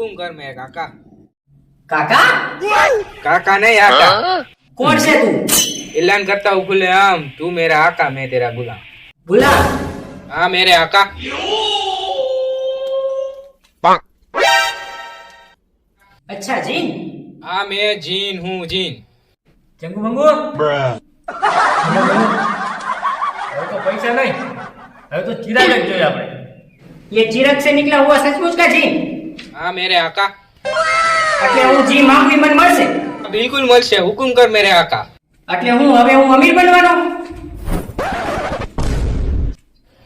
હા હા હા હા હા હા હુકુમ કર મેં કાકા કાકા કાકા નહીં આકા કોણ છે તું એલાન करता हूँ खुले आम तू मेरा आका मैं तेरा गुलाम ભૂલા हाँ मेरे आका અચ્છા જીન हाँ मैं जीन हूँ जीन જંગુ મંગુ હવે તો પૈસા નહીં હવે તો ચિરાગ જ જોઈએ આપણે ये चिराग से निकला हुआ सचमुच का जी હા મેરે આકા. એટલે હું જી માંગવી મને મળશે? બિલકુલ મળશે હુકુમ કર મેરે આકા. એટલે હું હવે હું અમીર બનવાનો?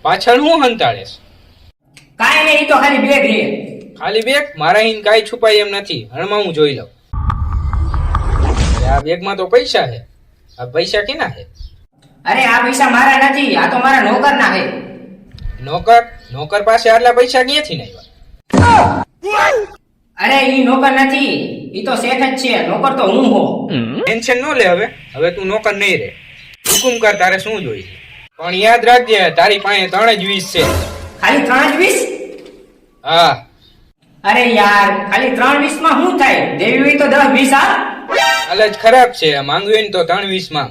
પાછળ હું હંતાળેશ? કાઈ નહીં તો ખાલી બેગ રે. ખાલી બેગ? મારા હિન કાઈ છુપાય એમ નથી. હણમાં હું જોઈ લઉં. આ બેગમાં તો પૈસા છે આ પૈસા કેના છે અરે આ પૈસા મારા નથી આ તો મારા નોકરના છે નોકર? નોકર પાસે આટલા પૈસા ક્યાંથી નહીં અરે ઈ નોકર નથી. ઈ તો શેઠ જ છે. નોકર તો હું હો ટેન્શન ન લે હવે. હવે તું નોકર નહીં રે. હુકુમ કર તારે શું જોઈએ પણ યાદ રાખજે તારી પાસે ત્રણ જ વીસ છે. ખાલી ત્રણ જ વીસ? હા. અરે યાર ખાલી ત્રણ વીસમાં શું થાય? દેવી હોય તો દસ વીસ આ અલજ ખરાબ છે. માંગવી ને તો ત્રણ વીસમાં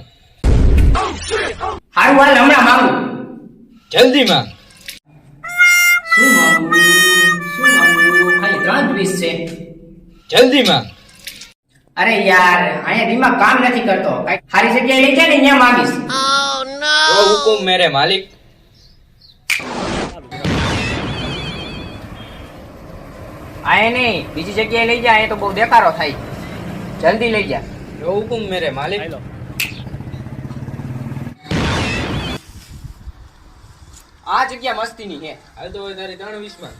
હારું હાલ હમણાં માંગુ. જલ્દી માંગ શું માંગુ. શું માંગુ? વીસ છે. જલ્દીમાં. અરે યાર અહીંયા દિમાગ કામ નથી કરતો. કઈ સારી જગ્યાએ લઈ જાય ને અહીંયા માંગીશ. ઓ હુકુમ મેરે માલિક. આય નહીં બીજી જગ્યાએ લઈ જાય તો બહુ દેખારો થાય. જલ્દી લઈ જા. જો હુકુમ મેરે માલિક. આ જગ્યા મસ્તીની હે હાલ તો તારી ત્રણ વીસમાં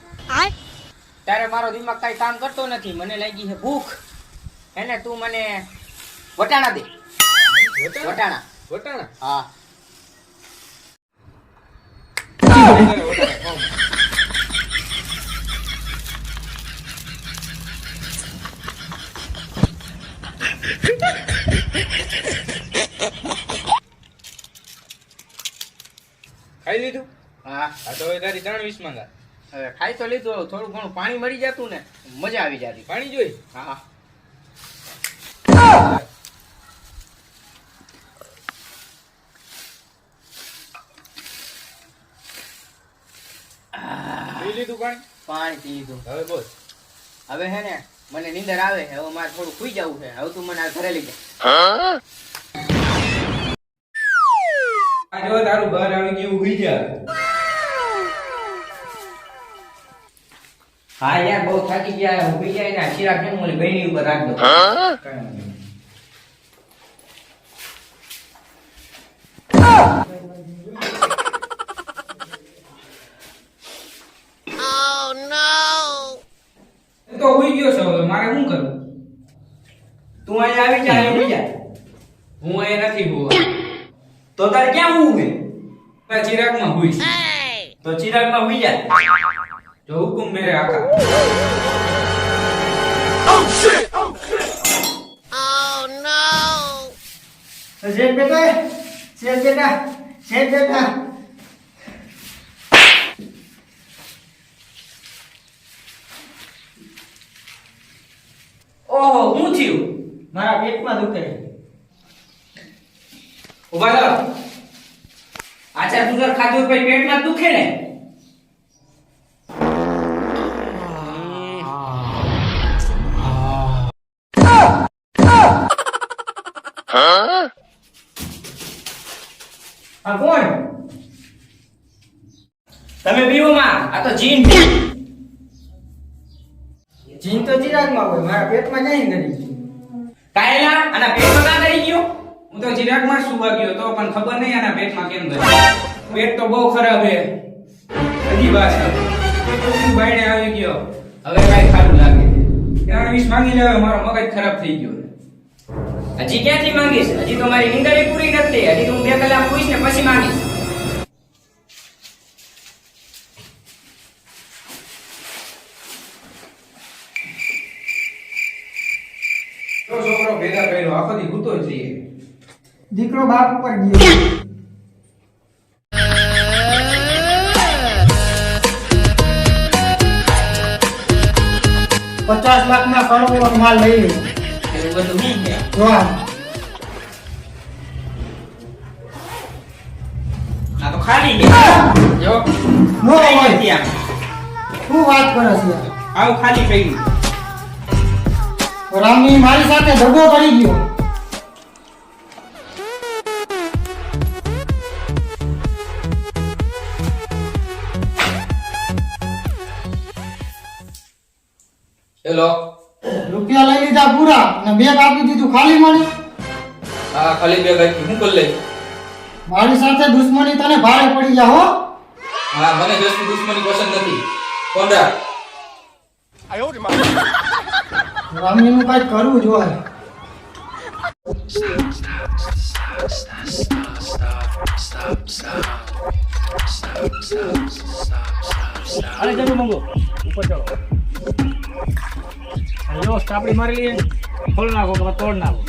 ત્યારે મારો દિમાગ કઈ કામ કરતો નથી. મને લાગી છે ભૂખ. એને તું મને વટાણા દે. વટાણા? વટાણા. હા. ખાઈ લીધું? હા. તો તારી ત્રણ વીસ હવે ખાઈ તો લીધું થોડું ઘણું પાણી મળી જતું ને મજા આવી જતી. પાણી જોઈ હા. પાણી? પી લીધું. હવે બોલ. હવે હે ને મને નીંદર આવે હવે મારે થોડું સુઈ જવું છે. હવે તું મને આ ઘરે લઈ જા. જો તારું ઘર આવી ગયું ઉઈ જા. હા યાર બહુ થાકી ગયા ઊભી જાય ને બહેની ઉપર રાખ દો એ તો હુઈ ગયો છે હવે મારે શું કરવું? તું અહીંયા આવી જા જા. હું અહીંયા નથી હોવા. તો તારે ક્યાં છે? ચિરાગમાં હુઈશ. તો ચિરાગમાં હોઈ જા. જો હુકુમ મેરે આકા શેઠ બેટા શેઠ બેટા શેઠ બેટા. ઓહો હું થયું? મારા પેટમાં દુખે. ઊભા રહો. આચાર તુજર ખાધું પછી પેટમાં દુખે ને? જીન. જીન તો ચિરાગમાં હોય મારા પેટમાં જાય ને કાયલા આના પેટમાં ના કરી ગયો? હું તો ચિરાગમાં શું સુવા ગયો તો પણ ખબર નહીં આના પેટમાં કેમ ગયો પેટ તો બહુ ખરાબ હે હજી વાત બાયણે આવી ગયો. હવે કાંઈ ખારું લાગે ત્રણ વીસ માંગી મારો મગજ ખરાબ થઈ ગયો હજી ક્યાંથી માંગીશ? હજી તો મારી નીંદર પૂરી નથી હજી તો હું બે કલાક પૂછ ને પછી માંગીશ. દીકરો બાપ ઉપર ગયો. પચાસ લાખ ના કરોડો માલ લઈ લે આ. તો ખાલી જો. નો હોય. શું વાત કરે છે? આવું ખાલી પડ્યું રામની મારી સાથે ધગો કરી ગયો. હેલો. રૂપિયા લઈ લીધા પૂરા અને બેગ આપી દીધું ખાલી મને હા ખાલી બેગ આપી હું કરી લઈ? મારી સાથે દુશ્મની તને ભારે પડી જા હો? હા મને જસની દુશ્મની પસંદ નથી. ફોન રાખ રામની નું કંઈક કરવું જોઈએ અરે જલ્દી મંગો. ઉપર ચડો. જો સ્ટાપડી મારી લઈએ. ખોલ નાખો તોડ નાખો.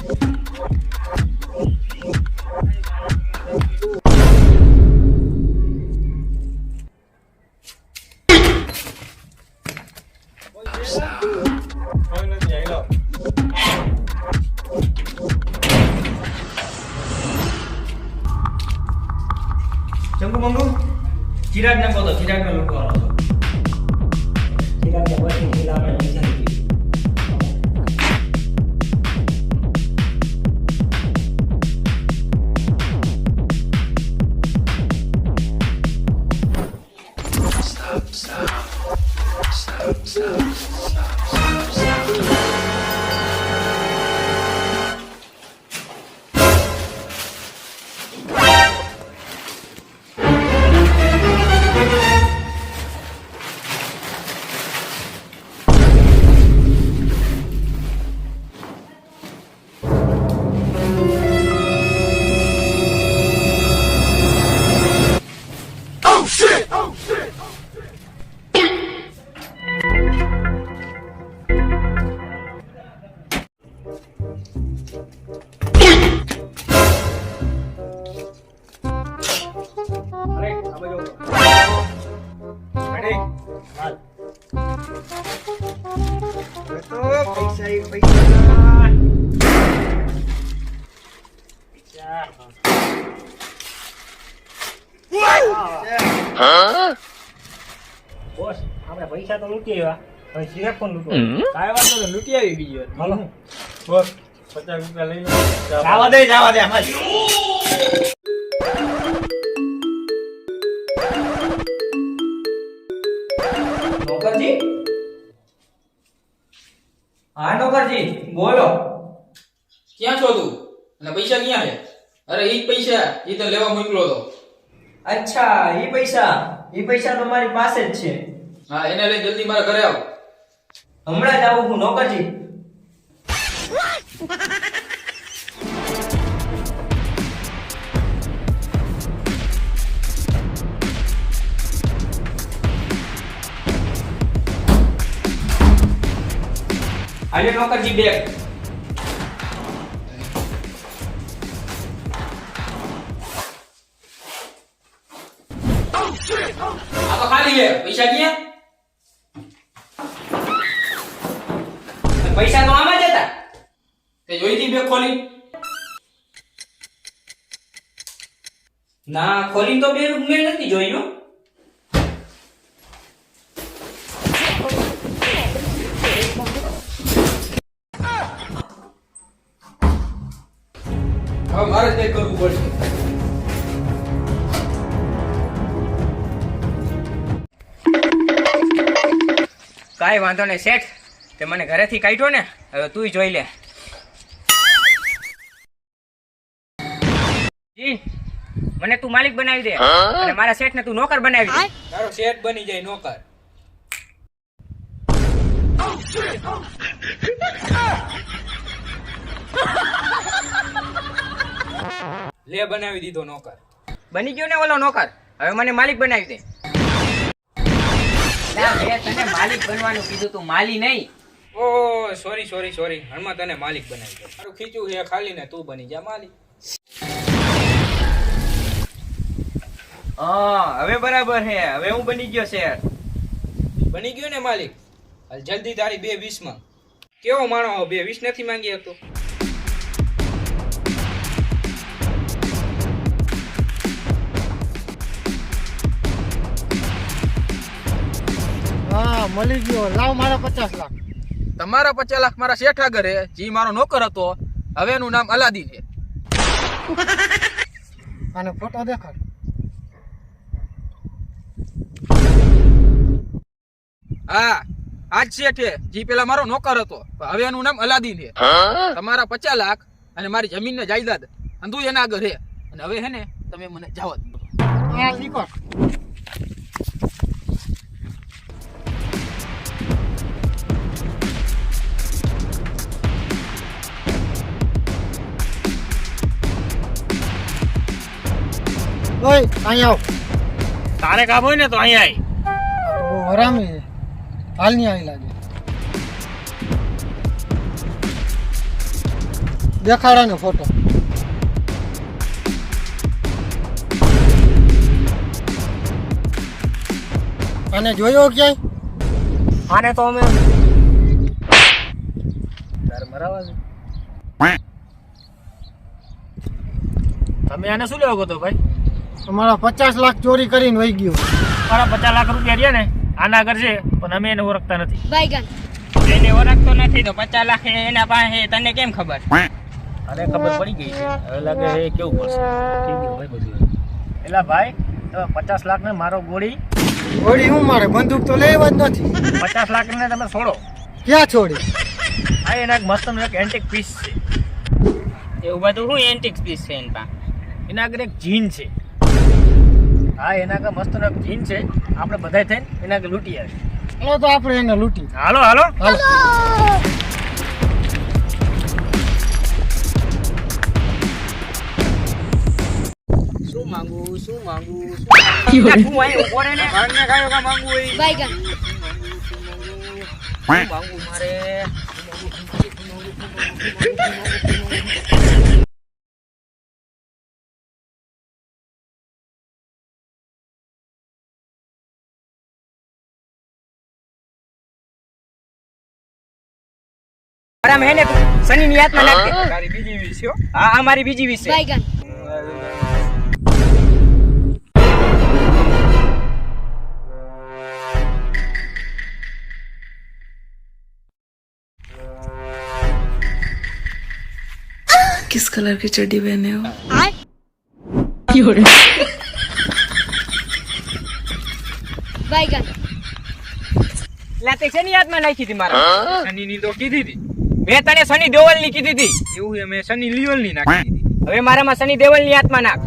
બોસ આપણે પૈસા તો લૂંટી આવ્યા. હવે સિરાગ પણ લૂંટો કાંઈ વાંધો નહીં લૂંટી આવી બીજી વાર. હાલો. બોસ. પચાસ રૂપિયા લઈ લો જવા દે જવા દે આમાં નોકરજી? હા નોકરજી બોલો. ક્યાં છો તું? અને પૈસા ક્યાં છે? અરે ઈ પૈસા ઈ તો લેવા મોકલો તો. અચ્છા ઈ પૈસા? ઈ પૈસા તો મારી પાસે જ છે. હા એને લઈ જલ્દી મારા ઘરે આવ. હમણાં જ આવું હું નોકરજી. આજે નોકરજી બેગ. છે પૈસા ક્યાં? પૈસા તો આમાં જ હતા. તે જોઈ હતી બે ખોલી. ના, ખોલી તો બે મેં નથી જોયું હવે મારે જ કરવું પડશે. કાંઈ વાંધો નહીં શેઠ. તે મને ઘરેથી કાઢ્યો ને હવે તું જોઈ લે. જી મને તું માલિક બનાવી દે. અને મારા શેઠને તું નોકર બનાવી દે. તારો શેઠ બની જાય નોકર. લે બનાવી દીધો નોકર. બની ગયો ને ઓલો નોકર. હવે મને માલિક બનાવી દે. મેં તને માલિક બનવાનું કીધું તું માલી નહીં. ઓ સોરી સોરી સોરી હણમાં તને માલિક બનાવી દો. તારું ખીચું છે ખાલી ને તું બની જા માલિક. હા હવે બરાબર હે. હવે હું બની ગયો શેર બની ગયો ને માલિક? હાલ જલ્દી તારી બે વીસમાં કેવો માણો બે વીસ નથી માંગી શકતો. હા મળી ગયો. લાવ મારા પચાસ લાખ. તમારા પચાસ લાખ મારા શેઠ ઘરે હે. જે મારો નોકર હતો. હવે એનું નામ અલાદીન છે. અને ફોટો દેખાડ. હા આજ શેઠે જે પેલા મારો નોકર હતો. હવે એનું નામ અલાદીન છે. તમારા પચાસ લાખ અને મારી જમીન ને જાયદાદ અંધુ એના આગળ છે અને હવે હે ને તમે મને જાવ દો. ઓય અહીં આવ. તારે કામ હોય ને તો અહીંયા આય. બહુ હરામી છે હાલ નહીં આવી લાગે. દેખાડા ને ફોટો અને જોયો ક્યાંય? આને તો અમે મરાવા છે તમે આને શું લેવો ગયો તો ભાઈ? તમારા પચાસ લાખ ચોરી કરીને વહી ગયો. મારા પચાસ લાખ રૂપિયા રહ્યા ને આના આગળ છે પણ અમે એને ઓળખતા નથી. બાયગન. એને ઓળખતો નથી તો પચાસ લાખ એના પાસે તને કેમ ખબર? અરે ખબર પડી ગઈ છે. હવે લાગે એ કેવું પડશે ભાઈ બધું એલા ભાઈ તમે પચાસ લાખ ને મારો ગોળી. ગોળી હું મારે? બંદૂક તો લેવા જ નથી. પચાસ લાખ ને તમે છોડો. ક્યાં છોડી? આ એના મસ્ત એક એન્ટિક પીસ છે. એવું બધું શું એન્ટિક પીસ છે એના? પાસે એના આગળ એક જીન છે. હા એના કા મસ્ત જીન છે. આપણે બધાય થઈને એના કે લૂંટી આવે ચાલો તો આપણે એને લૂંટી. હાલો હાલો. હાલો. શું માંગુ શું માંગુ? શું માંગુ ને કાયો કા બાયગન મારે? આરામ હે ને તું શનિ ની યાદમાં નાખ દે તારી બીજી વીસ હો હા આ મારી બીજી વિશે Baigan. किस कलर की चड्डी पहने हो Baigan. લા તે શનિ યાદમાં નાખી હતી મારા શનિ ની તો કીધી હતી મેં તને શનિ દેવલની કીધી હતી. એવું છે મેં સની લિયોલની નાખી દીધી. હવે મારામાં શનિ દેવલની આત્મા નાખ.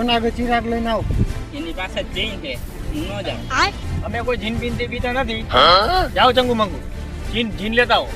ઓના બે ચિરાગ લઈને આવ. એની પાસે જઈને છે હું ન જાઉં. અમે કોઈ જીન પીનથી પીતા નથી જાઓ ચંગુ મંગુ. જીન જીન લેતા આવો.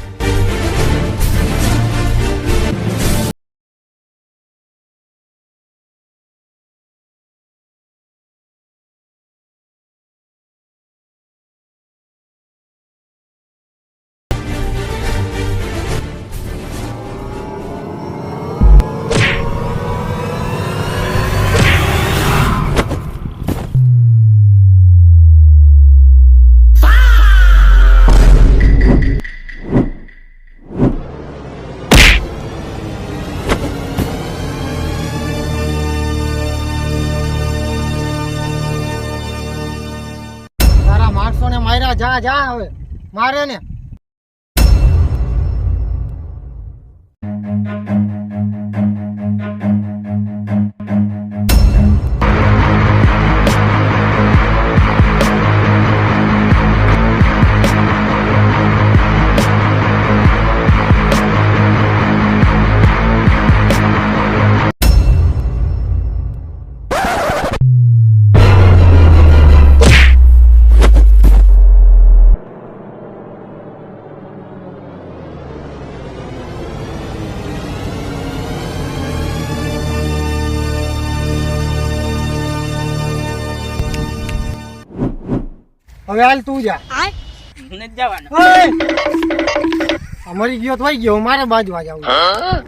જા જા હવે. મારે ને હવે હાલ તું જા. નથી જવાનું. ઓય! આ મરી ગયો તો ગયો મારે બાજુ આ વાવ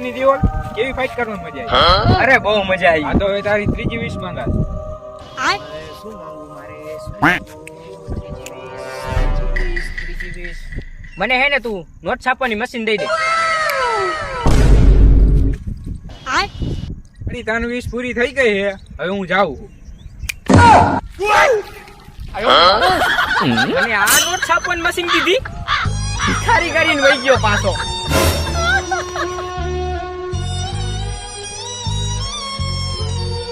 છે ની કેવી ફાઇટ કરવાની મજા આવી? અરે બહુ મજા આવી. આ તો હવે તારી ત્રીજી વીસ માંગા. શું માંગુ મારે મને હે ને તું નોટ છાપવાની મશીન દઈ દે. અરે તાન વીસ પૂરી થઈ ગઈ છે હવે હું જાઉં. અને આ નોટ છાપવાની મશીન દીધી ભિખારી કરીને વહી ગયો પાછો.